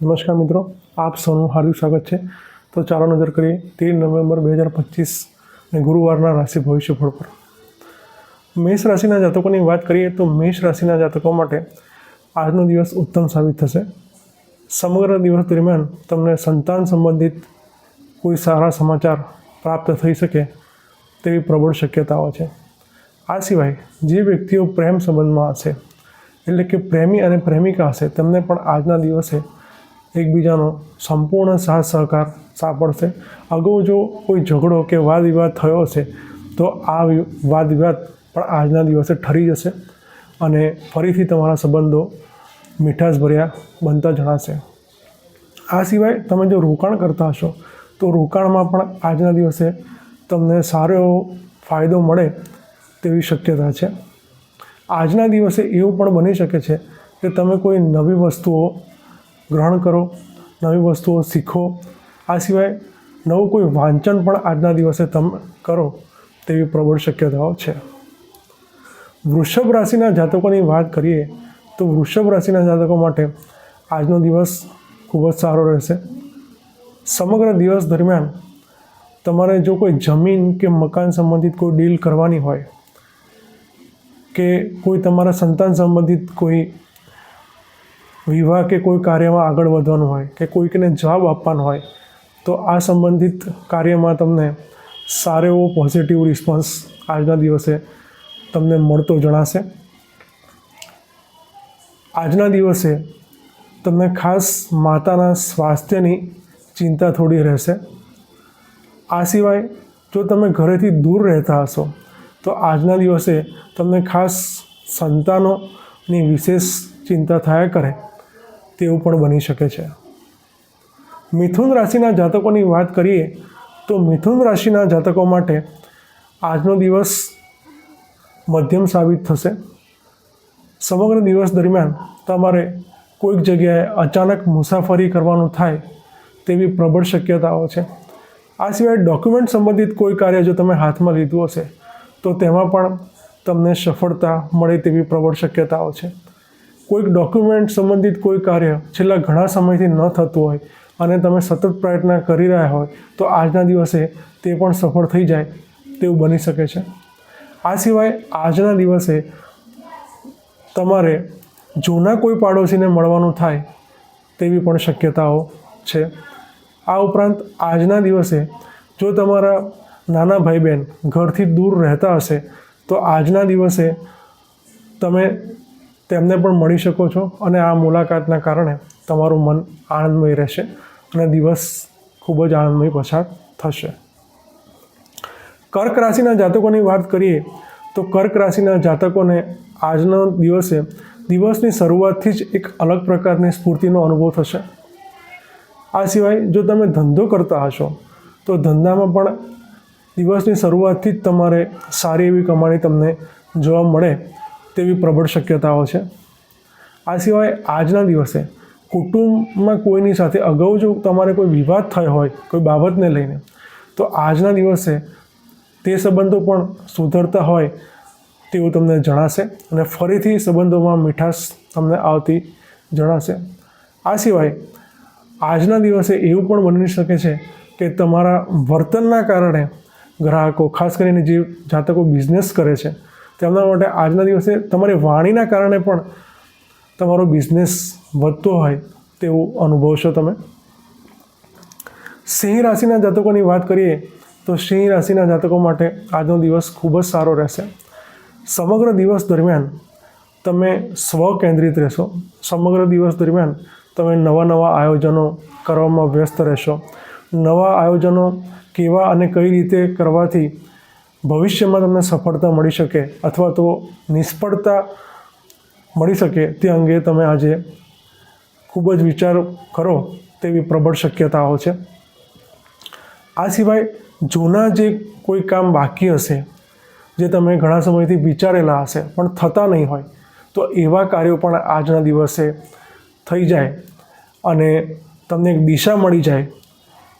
નમસ્કાર મિત્રો, આપ સૌનું હાર્દિક સ્વાગત છે. તો ચાલો નજર કરીએ, તેર નવેમ્બર બે હજાર પચીસ અને ગુરુવારના રાશિ ભવિષ્યફળ પર. મેષ રાશિના જાતકોની વાત કરીએ તો મેષ રાશિના જાતકો માટે આજનો દિવસ ઉત્તમ સાબિત થશે. સમગ્ર દિવસ દરમિયાન તમને સંતાન સંબંધિત કોઈ સારા સમાચાર પ્રાપ્ત થઈ શકે તેવી પ્રબળ શક્યતાઓ છે. આ સિવાય જે વ્યક્તિઓ પ્રેમ સંબંધમાં હશે, એટલે કે પ્રેમી અને પ્રેમિકા હશે, તેમને પણ આજના દિવસે એકબીજાનો સંપૂર્ણ સાથ સહકાર સાંપડશે. અગાઉ જો કોઈ ઝઘડો કે વાદ વિવાદ થયો હશે, તો આ વાદ વિવાદ પણ આજના દિવસે ઠરી જશે અને ફરીથી તમારા સંબંધો મીઠાશભર્યા બનતા જણાશે. આ સિવાય તમે જો રોકાણ કરતા હશો, તો રોકાણમાં પણ આજના દિવસે તમને સારો એવો ફાયદો મળે તેવી શક્યતા છે. આજના દિવસે એવું પણ બની શકે છે કે તમે કોઈ નવી વસ્તુઓ ગ્રહણ કરો, નવી વસ્તુઓ શીખો. આ સિવાય નવું કોઈ વાંચન પણ આજના દિવસે તમે કરો તેવી પ્રબળ શક્યતાઓ છે. વૃષભ રાશિના જાતકોની વાત કરીએ તો વૃષભ રાશિના જાતકો માટે આજનો દિવસ ખૂબ જ સારો રહેશે. સમગ્ર દિવસ દરમિયાન તમારે જો કોઈ જમીન કે મકાન સંબંધિત કોઈ ડીલ કરવાની હોય કે કોઈ તમારા સંતાન સંબંધિત કોઈ વિવાહ કે કોઈ કાર્યમાં આગળ વધવાનું હોય કે કોઈકને જવાબ આપવાનો હોય, તો આ સંબંધિત કાર્યમાં તમને સારો એવો પોઝિટિવ રિસ્પોન્સ આજના દિવસે તમને મળતો જણાશે. આજના દિવસે તમને ખાસ માતાના સ્વાસ્થ્યની ચિંતા થોડી રહેશે. આ સિવાય જો તમે ઘરેથી દૂર રહેતા હશો, તો આજના દિવસે તમને ખાસ સંતાનોની વિશેષ ચિંતા થયા કરે. તેવું પણ બની શકે છે. મિથુન રાશિના જાતકોની વાત કરીએ, તો મિથુન રાશિના જાતકો માટે આજનો દિવસ મધ્યમ સાબિત થશે. સમગ્ર દિવસ દરમિયાન તમારે કોઈક જગ્યાએ અચાનક મુસાફરી કરવાનું થાય તેવી પ્રબળ શક્યતાઓ છે. આ સિવાય ડોક્યુમેન્ટ સંબંધિત કોઈ કાર્ય જો તમે હાથમાં લીધું હશે, તો તેમાં પણ તમને સફળતા મળે તેવી પ્રબળ શક્યતાઓ છે. કોઈક ડોક્યુમેન્ટ સંબંધિત કોઈ કાર્ય છેલ્લા ઘણા સમયથી ન થતું હોય અને તમે સતત પ્રયત્ન કરી રહ્યા હોય, તો આજના દિવસે તે પણ સફળ થઈ જાય તેવું બની શકે છે. આ સિવાય આજના દિવસે તમારે જૂના કોઈ પાડોશીને મળવાનું થાય તેવી પણ શક્યતાઓ છે. આ ઉપરાંત આજના દિવસે જો તમારા નાના ભાઈ બહેન ઘરથી દૂર રહેતા હશે, તો આજના દિવસે તમે તેમને પણ મળી શકો છો અને આ મુલાકાતના કારણે તમારું મન આનંદમય રહેશે અને દિવસ ખૂબ જ આનંદમય પસાર થશે. કર્ક રાશિના જાતકોની વાત કરીએ તો કર્ક રાશિના જાતકોને આજના દિવસે દિવસની શરૂઆતથી જ એક અલગ પ્રકારની સ્ફૂર્તિનો અનુભવ થશે. આ સિવાય જો તમે ધંધો કરતા હશો, તો ધંધામાં પણ દિવસની શરૂઆતથી જ તમારે સારી એવી કમાણી તમને જોવા મળે તેવી પ્રબળ શક્યતાઓ છે. આ સિવાય આજના દિવસે કુટુંબમાં કોઈની સાથે અગાઉ જો તમારે કોઈ વિવાદ થયો હોય, કોઈ બાબતને લઈને, તો આજના દિવસે તે સંબંધો પણ સુધરતા હોય તેવું તમને જણાશે અને ફરીથી સંબંધોમાં મીઠાશ તમને આવતી જણાશે. આ સિવાય આજના દિવસે એવું પણ બની શકે છે કે તમારા વર્તનના કારણે ગ્રાહકો, ખાસ કરીને જે જાતકો બિઝનેસ કરે છે તેમના માટે આજના દિવસે તમારી વાણીના કારણે પણ તમારો બિઝનેસ વધતો હોય તેવું અનુભવશો તમે. સિંહ રાશિના જાતકોની વાત કરીએ તો સિંહ રાશિના જાતકો માટે આજનો દિવસ ખૂબ જ સારો રહેશે. સમગ્ર દિવસ દરમિયાન તમે સ્વ કેન્દ્રિત રહેશો. સમગ્ર દિવસ દરમિયાન તમે નવા નવા આયોજનો કરવામાં વ્યસ્ત રહેશો. નવા આયોજનો કેવા અને કઈ રીતે કરવાથી ભવિષ્યમાં તમને સફળતા મળી શકે અથવા તો નિષ્ફળતા મળી શકે તે અંગે તમે આજે ખૂબ જ વિચાર કરો તેવી પ્રબળ શક્યતાઓ છે. આ સિવાય જૂના જે કોઈ કામ બાકી હશે, જે તમે ઘણા સમયથી વિચારેલા હશે પણ થતા નહીં હોય, તો એવા કાર્યો પણ આજના દિવસે થઈ જાય અને તમને એક દિશા મળી જાય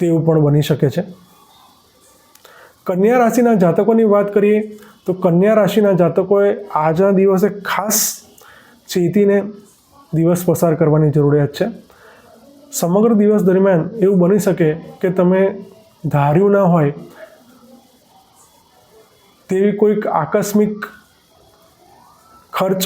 તેવું પણ બની શકે છે. કન્યા રાશિના જાતકોની વાત કરીએ, તો કન્યા રાશિના જાતકોએ આજના દિવસે ખાસ ચેતીને દિવસ પસાર કરવાની જરૂરિયાત છે. સમગ્ર દિવસ દરમિયાન એવું બની શકે કે તમે ધાર્યું ના હોય, તેવી કોઈક આકસ્મિક ખર્ચ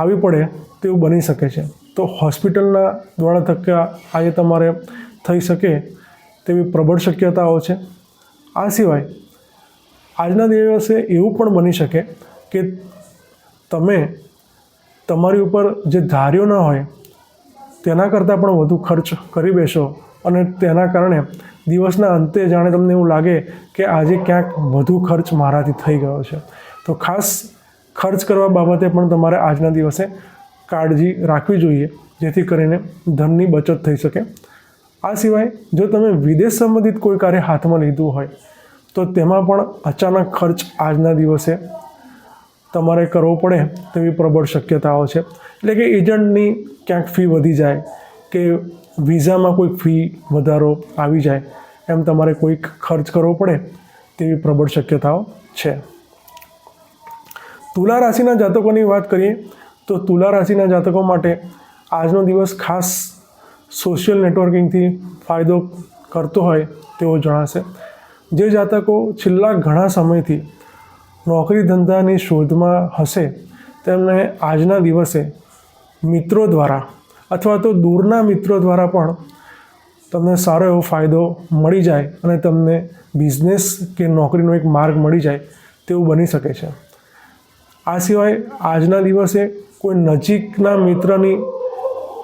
આવી પડે તેવું બની શકે છે. તો હોસ્પિટલના દ્વારા થકા આજે તમારે થઈ શકે તેવી પ્રબળ શક્યતાઓ છે. આ સિવાય આજના દિવસે એવું પણ બની શકે કે તમે તમારી ઉપર જે ધાર્યો ન હોય, તેના કરતાં પણ વધુ ખર્ચ કરી બેસો અને તેના કારણે દિવસના અંતે જાણે તમને એવું લાગે કે આજે ક્યાંક વધુ ખર્ચ મારાથી થઈ ગયો છે. તો ખાસ ખર્ચ કરવા બાબતે પણ તમારે આજના દિવસે કાળજી રાખવી જોઈએ, જેથી કરીને ધનની બચત થઈ શકે. આ સિવાય જો તમે વિદેશ સંબંધિત કોઈ કાર્ય હાથમાં લીધું હોય, તો તેમાં પણ અચાનક ખર્ચ આજના દિવસે તમારે કરવો પડે તેવી પ્રબળ શક્યતાઓ છે. એટલે કે એજન્ટની ક્યાંક ફી વધી જાય કે વિઝામાં કોઈ ફી વધારો આવી જાય, એમ તમારે કોઈક ખર્ચ કરવો પડે તેવી પ્રબળ શક્યતાઓ છે. તુલા રાશિના જાતકોની વાત કરીએ, તો તુલા રાશિના જાતકો માટે આજનો દિવસ ખાસ સોશિયલ નેટવર્કિંગથી ફાયદો કરતો હોય તેવો જણાશે. જે જાતકો છેલ્લા ઘણા સમયથી નોકરી ધંધાની શોધમાં હશે, તેમને આજના દિવસે મિત્રો દ્વારા અથવા તો દૂરના મિત્રો દ્વારા પણ તમને સારો એવો ફાયદો મળી જાય અને તમને બિઝનેસ કે નોકરીનો એક માર્ગ મળી જાય તેવું બની શકે છે. આ સિવાય આજના દિવસે કોઈ નજીકના મિત્રની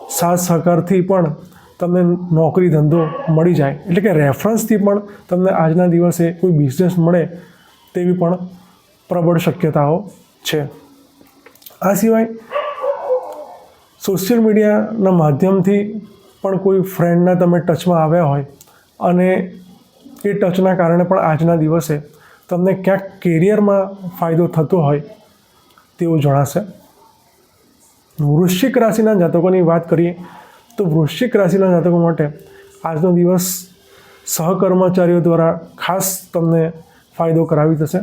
સાથ સહકારથી પણ તમને નોકરી ધંધો મળી જાય. એટલે કે રેફરન્સથી પણ તમને આજના દિવસે કોઈ બિઝનેસ મળે તેવી પણ પ્રબળ શક્યતાઓ છે. આ સિવાય સોશિયલ મીડિયાના માધ્યમથી પણ કોઈ ફ્રેન્ડના તમે ટચમાં આવ્યા હોય અને એ ટચના કારણે પણ આજના દિવસે તમને ક્યાંક કેરિયરમાં ફાયદો થતો હોય તેવું જણાશે. વૃશ્ચિક રાશિના જાતકોની વાત કરીએ તો વૃશ્ચિક રાશિના જાતકો માટે આજનો દિવસ સહકર્મચારીઓ દ્વારા ખાસ તમને ફાયદો કરાવી થશે.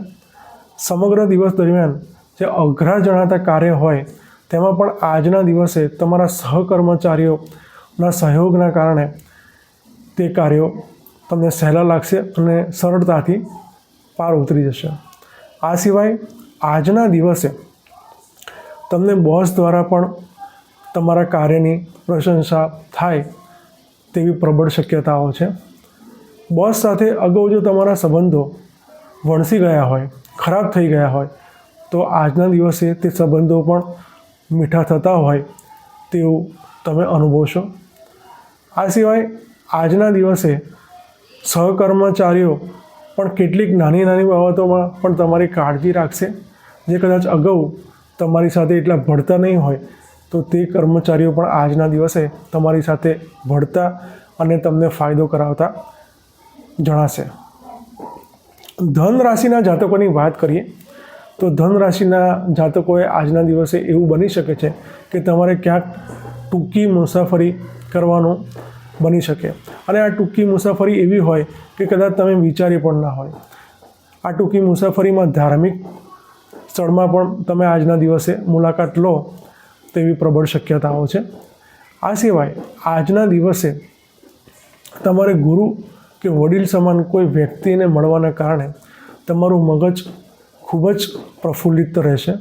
સમગ્ર દિવસ દરમિયાન જે અઘરા જણાતા કાર્ય હોય તેમાં પણ આજના દિવસે તમારા સહકર્મચારીઓના સહયોગના કારણે તે કાર્યો તમને સહેલા લાગશે અને સરળતાથી પાર ઉતરી જશે. આ સિવાય આજના દિવસે તમને બોસ દ્વારા પણ તમારા કાર્યની પ્રશંસા થાય તેવી પ્રબળ શક્યતાઓ છે. બોસ સાથે અગાઉ જો તમારા સંબંધો વણસી ગયા હોય, ખરાબ થઈ ગયા હોય, તો આજના દિવસે તે સંબંધો પણ મીઠા થતા હોય તેવું તમે અનુભવશો. આ સિવાય આજના દિવસે સહકર્મચારીઓ પણ કેટલીક નાની નાની બાબતોમાં પણ તમારી કાળજી રાખશે, જે કદાચ અગાઉ તમારી સાથે એટલા ભળતા નહીં હોય, તો તે કર્મચારીઓ પણ આજના દિવસે તમારી સાથે ભળતા અને તમને ફાયદો કરાવતા જણાશે. ધન રાશિના જાતકોની વાત કરીએ, તો ધન રાશિના જાતકોએ આજના દિવસે એવું બની શકે છે કે તમારે ક્યાંક ટૂંકી મુસાફરી કરવાનું બની શકે. અને આ ટૂંકી મુસાફરી એવી હોય કે કદાચ તમે વિચારી પણ ના હોય. આ ટૂંકી મુસાફરીમાં ધાર્મિક સ્થળમાં પણ તમે આજના દિવસે મુલાકાત લો તેવી પ્રબળ શક્યતાઓ છે. આ સિવાય આજના દિવસે તમારે ગુરુ કે વડીલ સમાન કોઈ વ્યક્તિને મળવાના કારણે તમારું મગજ ખૂબ જ પ્રફુલ્લિત રહેશે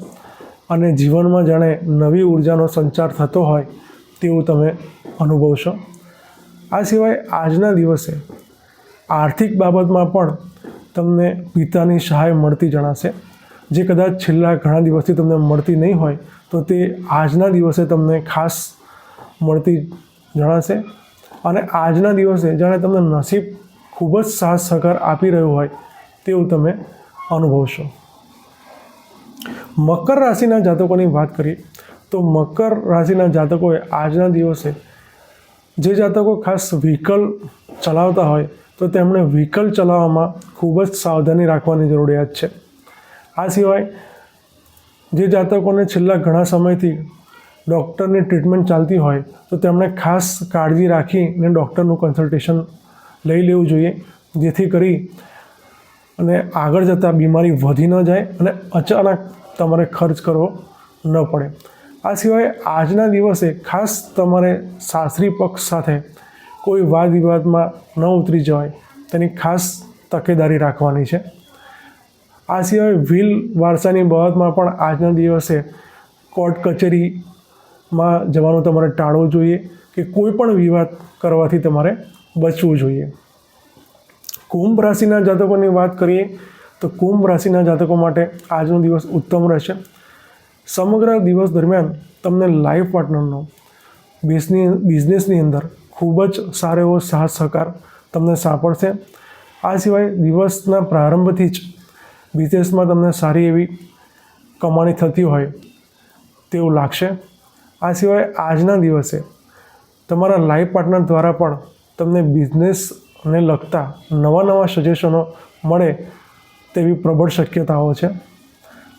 અને જીવનમાં જાણે નવી ઉર્જાનો સંચાર થતો હોય તેવું તમે અનુભવશો. આ સિવાય આજના દિવસે આર્થિક બાબતમાં પણ તમને પિતાની સહાય મળતી જણાશે. જે કદાચ છેલ્લા ઘણા દિવસથી તમને મળતી નહીં હોય, તો તે આજના દિવસે તમને ખાસ મળતી જણાશે. અને આજના દિવસે જાણે તમને નસીબ ખૂબ જ સાથ સહકાર આપી રહ્યું હોય, તેવું તમે અનુભવશો. મકર રાશિના જાતકોની વાત કરીએ, તો મકર રાશિના જાતકોએ આજના દિવસે જે જાતકો ખાસ વ્હીકલ ચલાવતા હોય, તો તેમણે વ્હીકલ ચલાવવામાં ખૂબ જ સાવધાની રાખવાની જરૂરિયાત છે. આ સિવાય જે જાતકોને છેલ્લા ઘણા સમયથી ડૉક્ટરની ટ્રીટમેન્ટ ચાલતી હોય, તો તેમણે ખાસ કાળજી રાખીને ડૉક્ટરનું કન્સલ્ટેશન લઈ લેવું જોઈએ, જેથી કરી અને આગળ જતાં બીમારી વધી ન જાય અને અચાનક તમારે ખર્ચ કરવો ન પડે. આ સિવાય આજના દિવસે ખાસ તમારે સાસરી પક્ષ સાથે કોઈ વાદ વિવાદમાં ન ઉતરી જવાય, તેની ખાસ તકેદારી રાખવાની છે. આ સિવાય વ્હીલ વારસાની બાબતમાં પણ આજના દિવસે કોર્ટ કચેરીમાં જવાનું તમારે ટાળવું જોઈએ કે કોઈ પણ વિવાદ કરવાથી તમારે બચવું જોઈએ. કુંભ રાશિના જાતકોની વાત કરીએ તો કુંભ રાશિના જાતકો માટે આજનો દિવસ ઉત્તમ રહેશે. સમગ્ર દિવસ દરમિયાન તમને લાઈફ પાર્ટનરનો, બિઝની, બિઝનેસની અંદર ખૂબ જ સારો એવો સાથ સહકાર તમને સાંપડશે. આ સિવાય દિવસના પ્રારંભથી જ બિઝનેસમાં તમને સારી એવી કમાણી થતી હોય તેવું લાગશે. આ સિવાય આજના દિવસે તમારા લાઈફ પાર્ટનર દ્વારા પણ તમને બિઝનેસને લગતા નવા નવા સજેશનો મળે તેવી પ્રબળ શક્યતાઓ છે.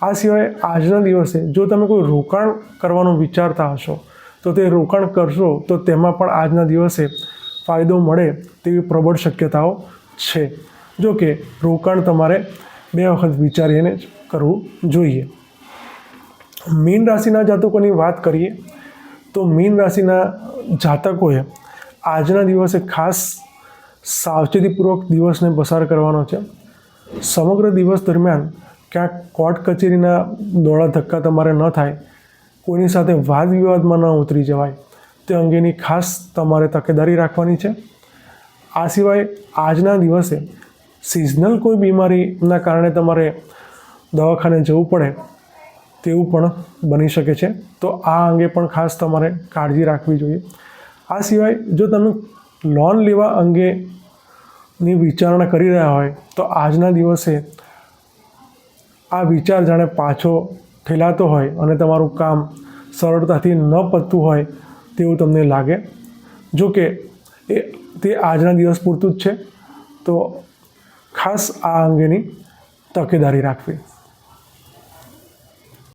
આ સિવાય આજના દિવસે જો તમે કોઈ રોકાણ કરવાનું વિચારતા હશો, તો તે રોકાણ કરશો તો તેમાં પણ આજના દિવસે ફાયદો મળે તેવી પ્રબળ શક્યતાઓ છે. જો કે રોકાણ તમારે બે વખત વિચારીને જ કરવું જોઈએ. મીન રાશિના જાતકોની વાત કરીએ, તો મીન રાશિના જાતકોએ આજના દિવસે ખાસ સાવચેતીપૂર્વક દિવસને પસાર કરવાનો છે. સમગ્ર દિવસ દરમિયાન ક્યાંક કોર્ટ કચેરીના દોડા ધક્કા તમારે ન થાય, કોઈની સાથે વાદ વિવાદમાં ન ઉતરી જવાય, તે અંગેની ખાસ તમારે તકેદારી રાખવાની છે. આ સિવાય આજના દિવસે સિઝનલ કોઈ બીમારીના કારણે તમારે દવાખાને જવું પડે તેવું પણ બની શકે છે. તો આ અંગે પણ ખાસ તમારે કાળજી રાખવી જોઈએ. આ સિવાય જો તમે લોન લેવા અંગેની વિચારણા કરી રહ્યા હોય, તો આજના દિવસે આ વિચાર જાણે પાછો ઠેલાતો હોય અને તમારું કામ સરળતાથી ન પતતું હોય તેવું તમને લાગે. જો કે એ તે આજના દિવસ પૂરતું જ છે. તો ખાસ આ અંગેની તકેદારી રાખવી.